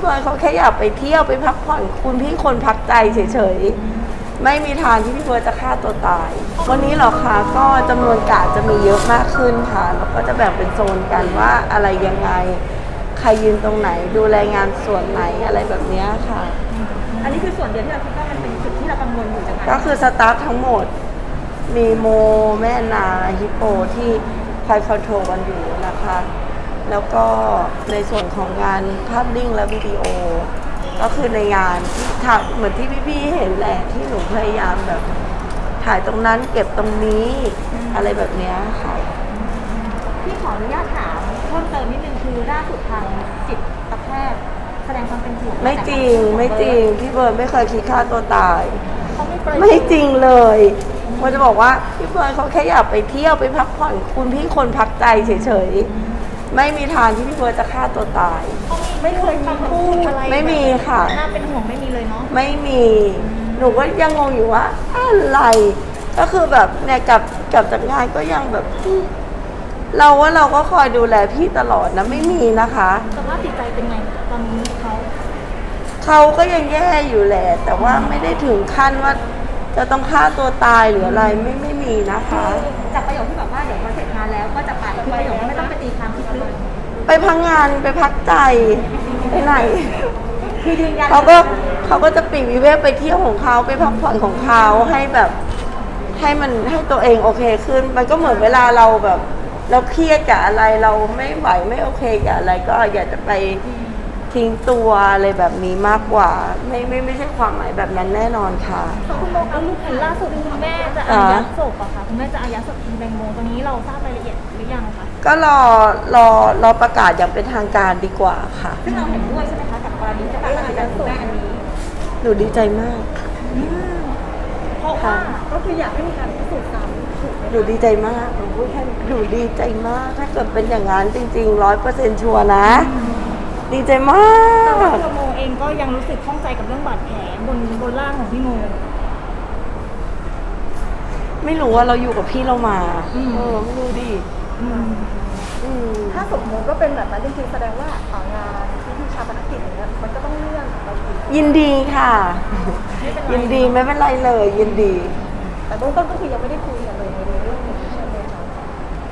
เฟิร์นเขาแค่อยากไปเที่ยวไปพักผ่อนคุณพี่คนพักใจเฉยๆ ไม่มีทางที่พี่เฟิร์นจะฆ่าตัวตาย วันนี้เหรอคะก็จำนวนกาดจะมีเยอะมากขึ้นค่ะแล้วก็จะแบ่งเป็นโซนกันว่าอะไรยังไง ใครยืนตรงไหนดูแลงานส่วนไหนอะไรแบบเนี้ยค่ะ อันนี้คือส่วนเดียวที่เราคิดว่ามันเป็นจุดที่เรากังวลอยู่จากการก็คือสตาฟทั้งหมดมีโมแม่นาฮิปโปที่คอยคอนโทรลกันอยู่นะคะ แล้วก็ในส่วนของงานภาพนิ่งและวิดีโอ ก็คือในงานที่ถ่ายเหมือนที่พี่ๆเห็นแหละที่หนูพยายามแบบ ถ่ายตรงนั้นเก็บตรงนี้อะไรแบบเนี้ยค่ะ พี่ขออนุญาตถามเพิ่มเติมนิดนึงคือล่าสุดทางจิตแพทย์แสดงความเป็นห่วงไม่จริงไม่จริงพี่เบิร์ดไม่เคยคิดฆ่าตัวตาย เขาไม่เปรยไม่จริงเลยมันจะบอกว่าพี่เฟิร์นเขาแค่อยากไปเที่ยวไปพักผ่อนคุณพี่คนพักใจเฉยๆ ไม่มีทางที่พี่เฟิร์นจะฆ่าตัวตาย ไม่เคยคำพูดอะไรไม่มีค่ะ น่าเป็นห่วงไม่มีเลยเนาะไม่มี หนูก็ยังงงอยู่ว่าอะไร ก็คือแบบเนี่ยกลับกลับจากงานก็ยังแบบอืมเราว่าเราก็คอยดูแลพี่ตลอดนะไม่มีนะคะสภาพจิตใจเป็นไงตอนนี้เขาเขาก็ยังแย่อยู่แหละ แต่ว่าไม่ได้ถึงขั้นว่าจะต้องฆ่าตัวตายหรืออะไรไม่ไม่มีนะคะ จากประโยคที่แบบว่าเดี๋ยวพอเสร็จงานแล้วก็จะไปคือประโยคนี้ไม่ต้องไปตีความคิดลึก ไปพักงานไปพักใจไปไหน คือยืนยันเขาก็เขาก็จะปลีกวิเวกไปเที่ยวของเขาไปพักผ่อนของเขาให้แบบให้มันให้ตัวเองโอเคขึ้น มันก็เหมือนเวลาเราแบบ เราเครียดกับอะไรเราไม่ไหวไม่โอเคกับอะไร ก็อยากจะไปทิ้งตัวอะไรแบบนี้มากกว่า ไม่ไม่ไม่ใช่ความหมายแบบนั้นแน่นอนค่ะ คุณโมเอาลูกเห็นล่าสุดคุณแม่จะอายัดศพอะค่ะคุณแม่จะอายัดศพคุณแตงโมตรงนี้เราทราบรายละเอียดหรือยังคะ ก็รอรอรอประกาศอย่างเป็นทางการดีกว่าค่ะ ซึ่งเราเห็นด้วยใช่ไหมคะกับกรณีที่การอายัดศพอันนี้หนูดีใจมาก เพราะว่าก็คืออยากให้มีการพิสูจน์ซ้ำถูกไหมหนูดีใจมาก หนูพูดแค่หนูดีใจมาก ถ้าเกิดเป็นอย่างนั้นจริงๆร้อยเปอร์เซ็นต์ชัวร์นะ ดีใจมาแต่ว่าก ตัวโมเองก็ยังรู้สึกข้องใจกับเรื่องบาดแผลบนบนร่างของพี่โม ไม่รู้ว่าเราอยู่กับพี่เรามาอืม เออไม่รู้ดิอืม ถ้าสมมติก็เป็นแบบนั้นจริงๆแสดงว่าเอ่องานที่ที่ชาปนกิจอย่างเงี้ยมันก็ต้องเลื่อนไปอีกยินดีค่ะ ยินดีไม่เป็นไรเลย ยินดี แต่เบื้องต้นก็คือยังไม่ได้คุยกันเลยในเรื่องนี้ใช่ไหมคะ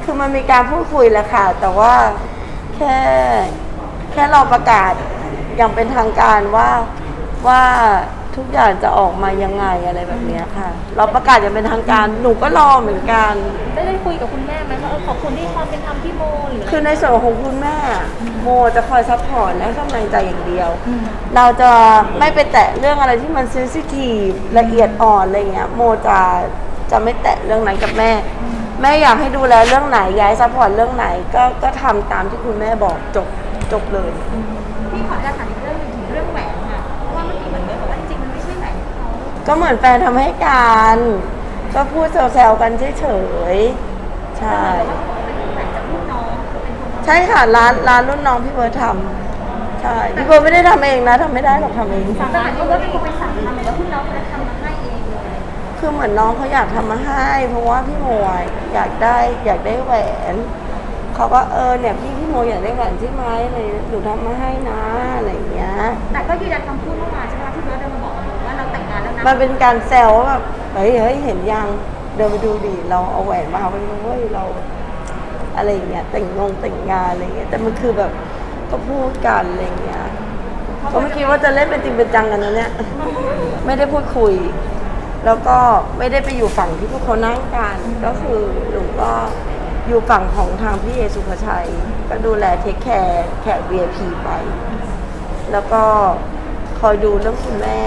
คือมันมีการพูดคุยแหละค่ะ แต่ว่าแค่แค่เราประกาศอย่างเป็นทางการว่าว่า ทุกอย่างจะออกมายังไงอะไรแบบเนี้ยค่ะ เราประกาศอย่างเป็นทางการหนูก็รอเหมือนกัน ได้ได้คุยกับคุณแม่ไหมว่าเออขอบคุณที่ความเป็นธรรมพี่โมหรืออะไรคือในส่วนของคุณแม่โมจะคอยซัพพอร์ตและให้กำลังใจอย่างเดียว อืมเราจะไม่ไปแตะเรื่องอะไรที่มันเซนซิทีฟละเอียดอ่อนอะไรเงี้ยโมจะจะไม่แตะเรื่องนั้นกับแม่ แม่อยากให้ดูแลเรื่องไหนย้ายซัพพอร์ตเรื่องไหนก็ก็ทำตามที่คุณแม่บอกจบจบเลยพี่ข ก็เหมือนแฟนทำให้การ ก็พูดแซวๆกันเฉยๆ ใช่แต่ว่าเขาบอกว่าเป็นแหวนจากรุ่นน้องเป็นคนใช่ค่ะร้านร้านรุ่นน้องพี่เบิร์ดทำใช่พี่เบิร์ดไม่ได้ทำเองนะทำไม่ได้หรอกทำเองสั่งมาเขาว่าเป็นคนไปสั่งทำหรือว่ารุ่นน้องคนนั้นทำมาให้เองเลย คือเหมือนน้องเขาอยากทำมาให้ เพราะว่าพี่โมอะอยากได้อยากได้แหวนเขาก็เออเนี่ยพี่พี่โมอยากได้แหวนใช่ไหมอะไรหนูทำมาให้นะอะไรอย่างเงี้ย แต่ก็ยืนยันคำพูดเมื่อวาน มันเป็นการแซวว่าแบบเฮ้ยเฮ้ยเห็นยังเดินไปดูดิเราเอาแหวนมาเอาไปเฮ้ยเรา อะไรอย่างเงี้ยแต่งงงแต่งงานอะไรเงี้ยแต่มันคือแบบก็พูดกันอะไรเงี้ยก็ไม่คิดว่าจะเล่นเป็นจริงเป็นจังกันนะเนี่ยไม่ได้พูดคุย แล้วก็ไม่ได้ไปอยู่ฝั่งที่พวกเขานั่งกันก็คือหนูก็อยู่ฝั่งของทางพี่เอสุภชัย ก็ดูแลเทคแคร์แขก VIP ไป แล้วก็ คอยดูเรื่องคุณแม่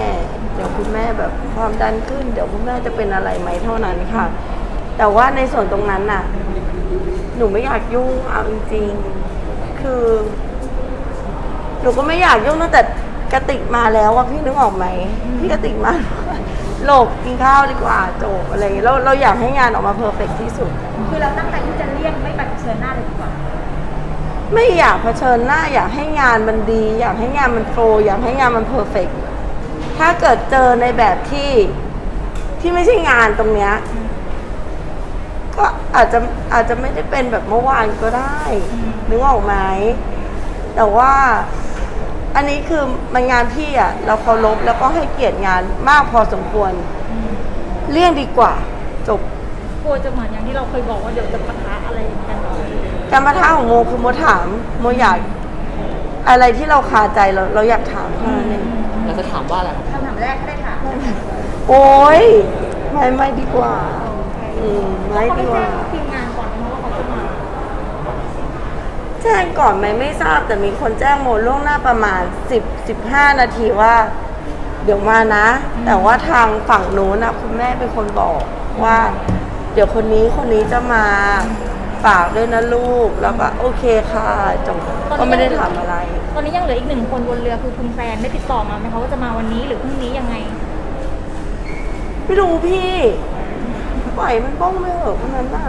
เดี๋ยวคุณแม่แบบความดันขึ้น เดี๋ยวคุณแม่จะเป็นอะไรไหมเท่านั้นค่ะ แต่ว่าในส่วนตรงนั้นน่ะ หนูไม่อยากยุ่งเอาจริงๆคือ หนูก็ไม่อยากยุ่งตั้งแต่กระติกมาแล้วว่าพี่นึกออกไหมพี่กระติกมาหลบกินข้าวดีกว่าจบอะไรอย่างเงี้ยเราเราอยากให้งานออกมาเพอร์เฟกที่สุด คือเราตั้งใจที่จะเลี่ยงไม่ไปเผชิญหน้าเลยดีกว่า ไม่อยากเผชิญหน้า อยากให้งานมันดี อยากให้งานมันโฟอยากให้งานมันเพอร์เฟกถ้าเกิดเจอในแบบที่ที่ไม่ใช่งานตรงเนี้ยก็อาจจะอาจจะไม่ได้เป็นแบบเมื่อวานก็ได้นึกออกไหมแต่ว่าอันนี้คือมันงานพี่อะ เราเคารพแล้วก็ให้เกียรติงานมากพอสมควร เลี่ยงดีกว่า จบกลัวจะเหมือนอย่างที่เราเคยบอกว่าเดี๋ยวจะปะทะอะไรกัน การมาท้าของโมคือโมถามโมอยาก อะไรที่เราคาใจเราเราอยากถามเท่านั้นเองเราจะถามว่าอะไรครับคำถามแรกก็ได้ค่ะโอ้ยไม่ไม่ดีกว่าอืมไม่เขาดีได้กแจ้ว่างทีมงานก่อนไหมว่าเขาจะมาแจ้งก่อนไหมไม่ทราบแต่มีคนแจ้งโมล่วงหน้าประมาณสิบสิบห้านาทีว่า เดี๋ยวมานะ แต่ว่าทางฝั่งนู้นนะคุณแม่เป็นคนบอกว่า เดี๋ยวคนนี้คนนี้จะมา ฝากด้วยนะลูกแล้วก็โอเคค่ะจบก็ไม่ได้ถามอะไร ตอนนี้ยังเหลืออีกหนึ่งคนบนเรือคือคุณแฟนได้ติดต่อมาไหมคะว่าจะมาวันนี้หรือพรุ่งนี้ยังไง ไม่รู้พี่ปล่อยมันบ้องไม่เหอะคนนั้นน่ะ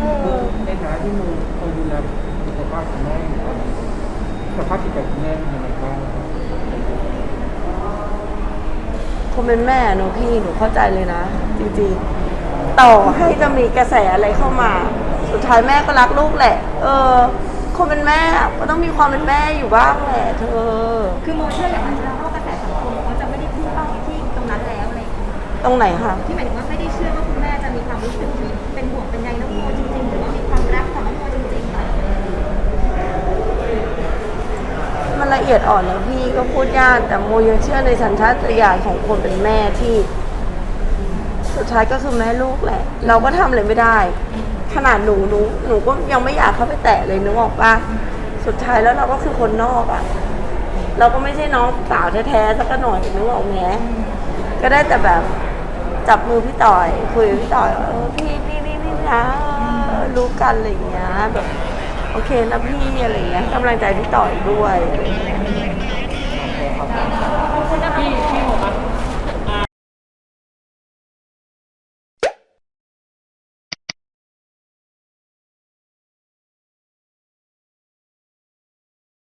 เออในฐานะที่มึงคอยดูแลสุขภาพคุณแม่อยู่ตอนนี้สภาพจิตใจคุณแม่เป็นยังไงบ้างคนเป็นแม่เนอะพี่หนูเข้าใจเลยนะ จริงๆ ต่อให้จะมีกระแสอะไรเข้ามา สุดท้ายแม่ก็รักลูกแหละ เออ คนเป็นแม่ก็ต้องมีความเป็นแม่อยู่บ้างแหละเธอ คือโมเชื่ออย่างนั้นแล้วว่ากระแสสังคมเขาจะไม่ได้พุ่งเป้าไปที่ตรงนั้นแล้วอะไรอย่างเงี้ยตรงไหนคะ ที่หมายถึงว่าไม่ได้เชื่อว่าคุณแม่จะมีความรู้สึกเป็นห่วงเป็นใยน้องโมจริงๆ หรือว่ามีความรักของน้องโมจริงๆอะไรอย่างเงี้ย มันละเอียดอ่อนแล้วพี่ก็พูดยากแต่โมยังเชื่อในสัญชาตญาณของคนเป็นแม่ที่ สุดท้ายก็คือแม่ลูกแหละ เราก็ทำอะไรไม่ได้ ขนาดหนูหนูหนูก็ยังไม่อยากเข้าไปแตะเลยนึกออกปะสุดท้ายแล้วเราก็คือคนนอกอะ่ะเราก็ไม่ใช่น้องสาวแท้ๆสักหน่อยนึกออกไหมก็ได้แต่แบบจับมือพี่ต่อยคุยกับพี่ต่อยว่าเออพี่พี่พี่พี่นะรู้กันอะไรอย่างเงี้ยแบบโอเคนะพี่อะไรอย่างเงี้ยกำลังใจพี่ต่อยด้วยอะไรอย่างเงี้ย